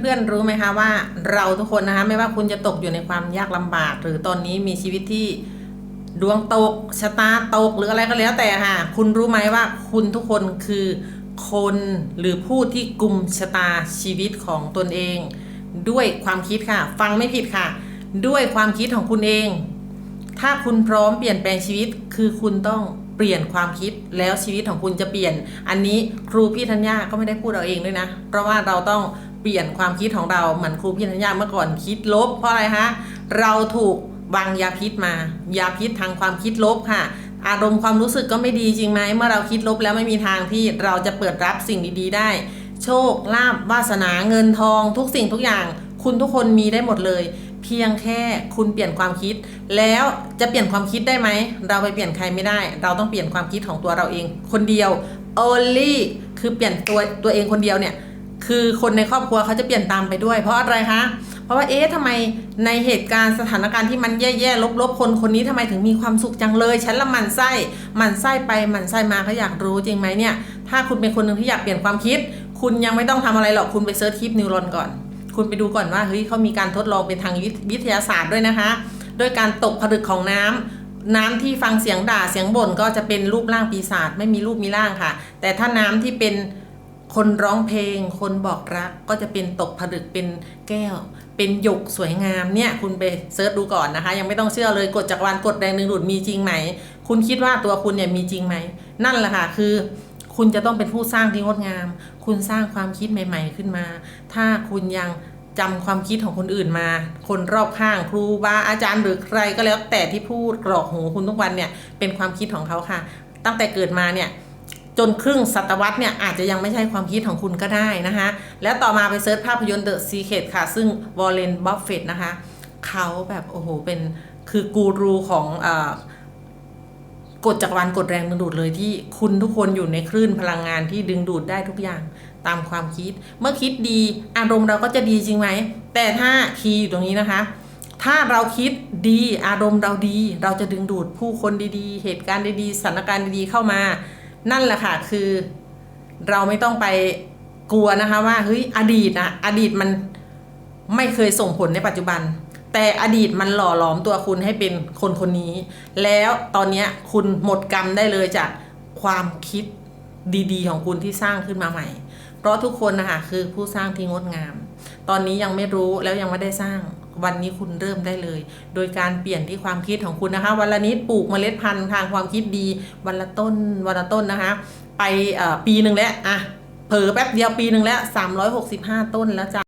เพื่อนๆรู้ไหมคะว่าเราทุกคนนะคะไม่ว่าคุณจะตกอยู่ในความยากลำบาก หรือตอนนี้มีชีวิตที่ดวงตกชะตาตกหรืออะไรก็แล้วแต่ค่ะ คุณรู้ไหมว่าคุณทุกคนคือคนหรือผู้ที่กลุ่มชะตาชีวิตของตนเอง ด้วยความคิดค่ะ ฟังไม่ผิดค่ะ ด้วยความคิดของคุณเอง ถ้าคุณพร้อมเปลี่ยนแปลงชีวิตคือคุณต้อง เปลี่ยนความคิดแล้วชีวิตของคุณจะเปลี่ยน อันนี้ครูพี่ธัญญาก็ไม่ได้พูดเอาเองด้วยนะ เพราะว่าเราต้องเปลี่ยนความคิดของเราเหมือนครูพี่ธัญญาเมื่อก่อนคิดลบ เพราะอะไรคะเราถูกวางยาพิษมา ยาพิษทางความคิดลบค่ะ อารมณ์ความรู้สึกก็ไม่ดีจริงไหมเมื่อเราคิดลบแล้วไม่มีทางที่เราจะเปิดรับสิ่งดีๆ ได้ โชคลาภวาสนาเงินทอง ทุกสิ่งทุกอย่าง คุณทุกคนมีได้หมดเลย พียงแค่คุณเปลี่ยนความคิด แล้วจะเปลี่ยนความคิดได้ไหม เราไปเปลี่ยนใครไม่ได้ เราต้องเปลี่ยนความคิดของตัวเราเองคนเดียว only คือเปลี่ยนตัวตัวเองคนเดียวเนี่ย คือคนในครอบครัวเขาจะเปลี่ยนตามไปด้วย เพราะอะไรคะ เพราะว่าเอ๊ะทำไมในเหตุการณ์สถานการณ์ที่มันแย่ๆลบๆคนคนนี้ทำไมถึงมีความสุขจังเลยฉันละมันไส้มันไส้ไปมันไส้มาเขาอยากรู้จริงไหมเนี่ย ถ้าคุณเป็นคนหนึ่งที่อยากเปลี่ยนความคิด คุณยังไม่ต้องทำอะไรหรอกคุณไปเซิร์ชคลิปนิวรอนก่อน คุณไปดูก่อนว่าเฮ้ยเขามีการทดลองเป็นทางวิทยาศาสตร์ด้วยนะคะด้วยการตกผลึกของน้ำน้ำที่ฟังเสียงด่าเสียงบ่นก็จะเป็นรูปร่างปีศาจไม่มีรูปมีร่างค่ะ แต่ถ้าน้ำที่เป็นคนร้องเพลง คนบอกรักก็จะเป็นตกผลึกเป็นแก้ว เป็นหยกสวยงามเนี่ยคุณไปเซิร์ชดูก่อนนะคะ ยังไม่ต้องเชื่อเลยกฎจักรวาลกฎแรงดึงดูดมีจริงไหม คุณคิดว่าตัวคุณเนี่ยมีจริงไหม นั่นแหละค่ะคือ คุณจะต้องเป็นผู้สร้างที่งดงาม คุณสร้างความคิดใหม่ ๆ ขึ้นมา ถ้าคุณยังจำความคิดของคนอื่นมา คนรอบข้างครูบาอาจารย์หรือใครก็แล้วแต่ที่พูดกรอกหูคุณทุกวันเนี่ยเป็นความคิดของเขาค่ะ ตั้งแต่เกิดมาเนี่ยจนครึ่งศตวรรษเนี่ยอาจจะยังไม่ใช่ความคิดของคุณก็ได้นะคะ แล้วต่อมาไปเซิร์ชภาพยนตร์ The Secret ค่ะ ซึ่งวอลเลนบัฟเฟตนะคะ เขาแบบโอ้โหเป็นคือกูรูของอ กฎจักรวาลกฎแรงดึงดูดเลยที่คุณทุกคนอยู่ในคลื่นพลังงานที่ดึงดูดได้ทุกอย่างตามความคิด เมื่อคิดดีอารมณ์เราก็จะดีจริงไหม แต่ถ้าคีย์อยู่ตรงนี้นะคะ ถ้าเราคิดดีอารมณ์เราดี เราจะดึงดูดผู้คนดีๆ เหตุการณ์ดีๆสถานการณ์ดีๆเข้ามา นั่นแหละค่ะคือ เราไม่ต้องไปกลัวนะคะว่าเฮ้ยอดีตนะอดีตมันไม่เคยส่งผลในปัจจุบัน แต่อดีตมันหล่อหลอมตัวคุณให้เป็นคนคนนี้ แล้วตอนนี้คุณหมดกรรมได้เลยจากความคิดดีๆ ของคุณที่สร้างขึ้นมาใหม่ เพราะทุกคนนะคะคือผู้สร้างที่งดงาม ตอนนี้ยังไม่รู้แล้วยังไม่ได้สร้างวันนี้คุณเริ่มได้เลย โดยการเปลี่ยนที่ความคิดของคุณนะคะ วันละนิดปลูกเมล็ดพันธุ์ทางความคิดดี วันละต้น วันละต้นนะคะ ไปปีหนึ่งแล้วอะเผลอแป๊บเดียวปีหนึ่งแล้ว365 ต้นแล้วจ้ะ